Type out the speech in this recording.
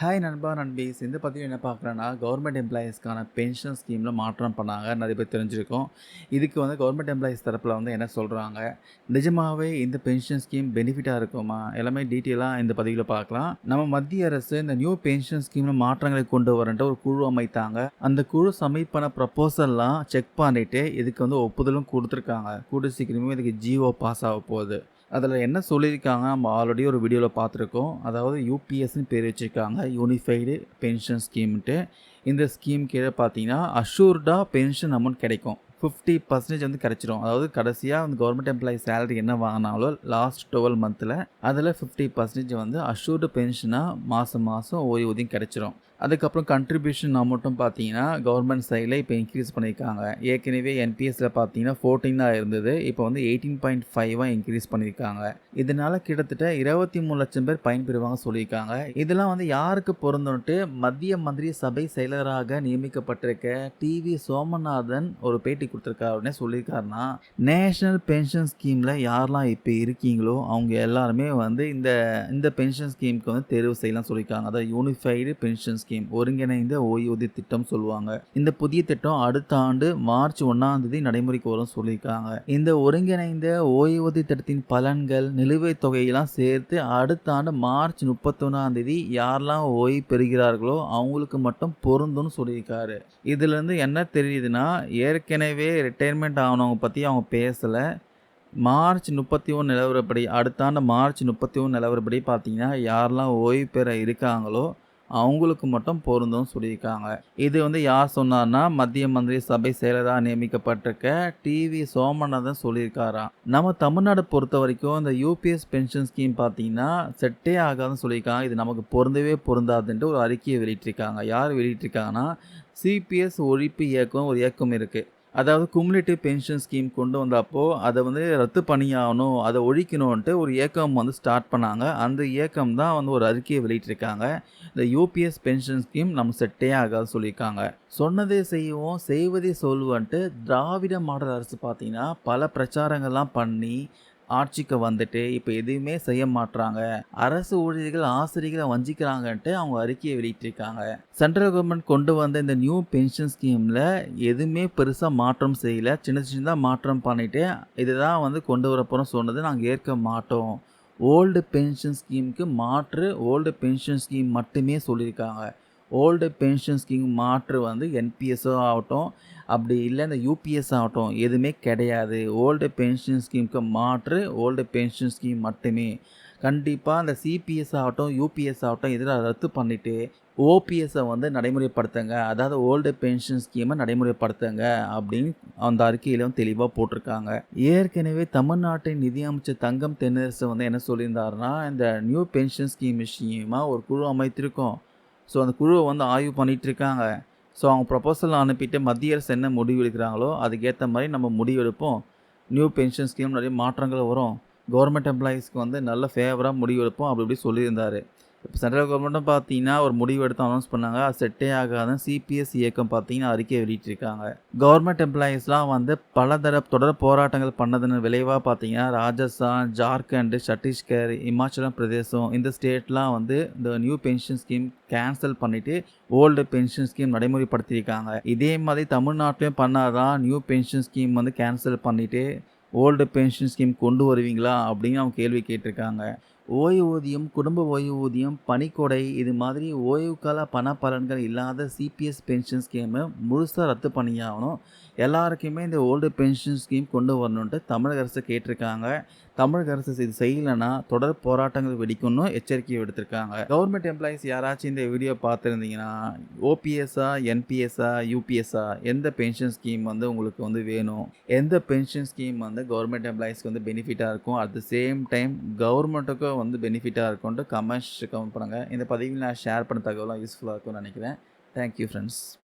Hi நண்பா நண்பீஸ் இந்த பதிவு என்ன பார்க்குறேன்னா கவர்மெண்ட் எம்ப்ளாயீஸ்க்கான பென்ஷன் ஸ்கீமில் மாற்றம் பண்ணாங்க. நிறைய பேர் தெரிஞ்சிருக்கோம். இதுக்கு வந்து கவர்மெண்ட் எம்ப்ளாயீஸ் தரப்பில் வந்து என்ன சொல்கிறாங்க நிஜமாகவே இந்த பென்ஷன் ஸ்கீம் பெனிஃபிட்டாக இருக்குமா? எல்லாமே டீட்டெயிலாக இந்த பதிவில் பார்க்கலாம். நம்ம மத்திய அரசு இந்த நியூ பென்ஷன் ஸ்கீமில் மாற்றங்களை கொண்டு வரன்ட்டு ஒரு குழு அமைத்தாங்க. அந்த குழு சப்மிட் பண்ண ப்ரப்போசல்லாம் செக் பண்ணிவிட்டு இதுக்கு வந்து ஒப்புதலும் கொடுத்துருக்காங்க. கூடு சீக்கிரமே இதுக்கு ஜிஓ பாஸ் ஆக போகுது. அதில் என்ன சொல்லியிருக்காங்க நம்ம ஆல்ரெடி ஒரு வீடியோவில் பார்த்துருக்கோம். அதாவது யூபிஎஸ்ன்னு பேர் வச்சுருக்காங்க யூனிஃபைடு பென்ஷன் ஸ்கீம்ட்டு இந்த ஸ்கீம் கீழே பார்த்தீங்கன்னா அஷூர்டாக பென்ஷன் அமௌண்ட் கிடைக்கும். ஃபிஃப்டி பர்சன்டேஜ் வந்து கிடச்சிரும். அதாவது கடைசியாக வந்து கவர்மெண்ட் எம்ப்ளாயி சேலரி என்ன வாங்கினாலும் லாஸ்ட் டுவெல் மந்தில் அதில் ஃபிஃப்டி பர்சன்டேஜ் வந்து அஷூர்டு பென்ஷனாக மாதம் மாதம் ஓய்வூதியம் கிடச்சிரும். அதுக்கப்புறம் கண்ட்ரிபியூஷன் அமௌண்ட்டும் பார்த்தீங்கன்னா கவர்மெண்ட் சைடில் இப்போ இன்க்ரீஸ் பண்ணியிருக்காங்க. ஏற்கனவே என்பிஎஸ்சில் பார்த்தீங்கன்னா ஃபோர்டீன் தான் இருந்தது. இப்போ வந்து எயிட்டீன் பாயிண்ட் ஃபைவாக இன்க்ரீஸ் பண்ணியிருக்காங்க. இதனால் கிட்டத்தட்ட இருபத்தி மூணு லட்சம் பேர் பயன்பெறுவாங்க சொல்லியிருக்காங்க. இதெல்லாம் வந்து யாருக்கு பொருந்தோன்ட்டு மத்திய மந்திரி சபை செயலராக நியமிக்கப்பட்டிருக்க டிவி சோமநாதன் ஒரு பேட்டி கொடுத்துருக்காருன்னே சொல்லியிருக்காருன்னா நேஷனல் பென்ஷன் ஸ்கீமில் யாரெல்லாம் இப்போ இருக்கீங்களோ அவங்க எல்லாருமே வந்து இந்த இந்த பென்ஷன் ஸ்கீமுக்கு வந்து தேர்வு செய்யலாம் சொல்லியிருக்காங்க. அதாவது யூனிஃபைடு பென்ஷன் ஸ்கீம் ஒருங்கிணைந்த ஓய்வூதிய திட்டம் சொல்லுவாங்க. இந்த புதிய திட்டம் அடுத்த ஆண்டு மார்ச் ஒன்னாம் தேதி நடைமுறைக்கு வரும் சொல்லியிருக்காங்க. இந்த ஒருங்கிணைந்த ஓய்வூதிய திட்டத்தின் பலன்கள் நிலுவைத் தொகையெல்லாம் சேர்த்து அடுத்த ஆண்டு மார்ச் முப்பத்தொன்னாம் தேதி யாரெல்லாம் ஓய்வு பெறுகிறார்களோ அவங்களுக்கு மட்டும் பொருந்தும்னு சொல்லியிருக்காரு. இதுலேருந்து என்ன தெரியுதுன்னா ஏற்கனவே ரிட்டையர்மெண்ட் ஆனவங்க பற்றி அவங்க பேசலை. மார்ச் முப்பத்தி ஒன்று நிலவரப்படி அடுத்த ஆண்டு மார்ச் முப்பத்தி ஒன்று நிலவரப்படி பார்த்தீங்கன்னா யாரெல்லாம் ஓய்வு பெற இருக்காங்களோ அவங்களுக்கு மட்டும் பொருந்தும் சொல்லியிருக்காங்க. இது வந்து யார் சொன்னார்னா மத்திய மந்திரி சபை செயலராக நியமிக்கப்பட்டிருக்க டிவி சோமநாதன் சொல்லியிருக்காராம். நம்ம தமிழ்நாடு பொறுத்த வரைக்கும் இந்த யூபிஎஸ் பென்ஷன் ஸ்கீம் பார்த்தீங்கன்னா செட்டே ஆகாதுன்னு சொல்லியிருக்காங்க. இது நமக்கு பொருந்தவே பொருந்தாதுன்ட்டு ஒரு அறிக்கையை வெளியிட்டிருக்காங்க. யார் வெளியிட்டிருக்காங்கன்னா சிபிஎஸ் ஒழிப்பு இயக்கம் ஒரு இயக்கம் இருக்குது அதாவது குமுலேட்டிவ் பென்ஷன் ஸ்கீம் கொண்டு வந்தப்போ அதை வந்து ரத்து பண்ணியாகணும் அதை ஒழிக்கணும்ன்ட்டு ஒரு இயக்கம் வந்து ஸ்டார்ட் பண்ணாங்க. அந்த இயக்கம் தான் வந்து ஒரு அறிக்கையை வெளியிட்டிருக்காங்க. இந்த யூபிஎஸ் பென்ஷன் ஸ்கீம் நம்ம செட்டே ஆகாது சொல்லியிருக்காங்க. சொன்னதே செய்வோம் செய்வதே சொல்லுவன்ட்டு திராவிட மாடல் அரசு பார்த்தீங்கன்னா பல பிரச்சாரங்கள்லாம் பண்ணி ஆட்சிக்கு வந்துட்டு இப்போ எதுவுமே செய்ய மாட்டாங்க அரசு ஊழியர்கள் ஆசிரியர்களை வஞ்சிக்கிறாங்கன்ட்டு அவங்க அறிக்கையை வெளியிட்டிருக்காங்க. சென்ட்ரல் கவர்மெண்ட் கொண்டு வந்த இந்த நியூ பென்ஷன் ஸ்கீமில் எதுவுமே பெருசாக மாற்றம் செய்யலை. சின்ன சின்னதாக மாற்றம் பண்ணிவிட்டு இதுதான் வந்து கொண்டு வரப்போகிறோம் சொன்னது நாங்கள் ஏற்க மாட்டோம். ஓல்டு பென்ஷன் ஸ்கீமுக்கு மாற்று ஓல்டு பென்ஷன் ஸ்கீம் மட்டுமே சொல்லியிருக்காங்க. ஓல்டு பென்ஷன் ஸ்கீம் மாற்று வந்து என்பிஎஸ்ஸோ ஆகட்டும் அப்படி இல்லை இந்த யூபிஎஸ் ஆகட்டும் எதுவுமே கிடையாது. ஓல்டு பென்ஷன் ஸ்கீமுக்கு மாற்று ஓல்டு பென்ஷன் ஸ்கீம் மட்டுமே. கண்டிப்பாக அந்த சிபிஎஸ் ஆகட்டும் யூபிஎஸ் ஆகட்டும் இதில் ரத்து பண்ணிவிட்டு ஓபிஎஸ்ஸை வந்து நடைமுறைப்படுத்துங்க. அதாவது ஓல்டு பென்ஷன் ஸ்கீமை நடைமுறைப்படுத்துங்க அப்படின்னு அந்த அறிக்கையிலும் தெளிவாக போட்டிருக்காங்க. ஏற்கனவே தமிழ்நாட்டின் நிதியமைச்சர் தங்கம் தென்னரசு வந்து என்ன சொல்லியிருந்தாருன்னா இந்த நியூ பென்ஷன் ஸ்கீம் விஷயமாக ஒரு குழு அமைத்திருக்கோம். ஸோ அந்த குழுவை வந்து ஆய்வு பண்ணிகிட்டு இருக்காங்க ஸோ அவங்க ப்ரப்போசல் அனுப்பிட்டு மத்திய அரசு என்ன முடிவு எடுக்கிறாங்களோ அதுக்கேற்ற மாதிரி நம்ம முடிவு எடுப்போம். நியூ பென்ஷன் ஸ்கீம் நிறைய மாற்றங்கள் வரும். கவர்மெண்ட் எம்ப்ளாயீஸ்க்கு வந்து நல்ல ஃபேவராக முடிவு எடுப்போம் அப்படி இப்படி சொல்லியிருந்தார். இப்போ சென்ட்ரல் கவர்மெண்ட்டும் பார்த்தீங்கன்னா ஒரு முடிவு எடுத்து அனௌன்ஸ் பண்ணாங்க. அது செட்டே ஆகாத சிபிஎஸ் இயக்கம் பார்த்தீங்கன்னா அறிக்கை வெளியிட்டிருக்காங்க. கவர்மெண்ட் எம்ப்ளாயீஸ்லாம் வந்து பல தர தொடர் போராட்டங்கள் பண்ணதுன்னு விளைவாக பார்த்தீங்கன்னா ராஜஸ்தான் ஜார்க்கண்ட் சத்தீஸ்கர் இமாச்சலம் பிரதேசம் இந்த ஸ்டேட்லாம் வந்து இந்த நியூ பென்ஷன் ஸ்கீம் கேன்சல் பண்ணிவிட்டு ஓல்டு பென்ஷன் ஸ்கீம் நடைமுறைப்படுத்தியிருக்காங்க. இதே மாதிரி தமிழ்நாட்டிலையும் பண்ணாதான் நியூ பென்ஷன் ஸ்கீம் வந்து கேன்சல் பண்ணிவிட்டு ஓல்டு பென்ஷன் ஸ்கீம் கொண்டு வருவீங்களா அப்படின்னு அவங்க கேள்வி கேட்டிருக்காங்க. ஓய்வூதியம் குடும்ப ஓய்வூதியம் பணிக்கொடை இது மாதிரி ஓய்வுக்கால பண பலன்கள் இல்லாத சிபிஎஸ் பென்ஷன் ஸ்கீமை முழுசாக ரத்து பண்ணியாகணும். எல்லாருக்குமே இந்த ஓல்டு பென்ஷன் ஸ்கீம் கொண்டு வரணுன்ட்டு தமிழக அரசு கேட்டிருக்காங்க. தமிழக அரசு இது செய்யலைன்னா தொடர் போராட்டங்கள் வெடிக்கணும் எச்சரிக்கை விடுத்திருக்காங்க. கவர்மெண்ட் எம்ப்ளாயிஸ் யாராச்சும் இந்த வீடியோ பார்த்துருந்தீங்கன்னா ஓபிஎஸ்ஸா என்பிஎஸ்ஸா யூபிஎஸ்ஸா எந்த பென்ஷன் ஸ்கீம் வந்து உங்களுக்கு வந்து வேணும்? எந்த பென்ஷன் ஸ்கீம் வந்து கவர்மெண்ட் எம்ப்ளாயிஸ்க்கு வந்து பெனிஃபிட்டாக இருக்கும்? அட் த சேம் டைம் கவர்மெண்ட்டுக்கும் வந்து பெனிஃபிட்டாக இருக்கும்ட்டு கமெண்ட்ஸ் கமெண்ட் பண்ணுங்கள் இந்த பதிவில் நான் ஷேர் பண்ண தகவலாம் யூஸ்ஃபுல்லாக இருக்கும்னு நினைக்கிறேன். Thank you friends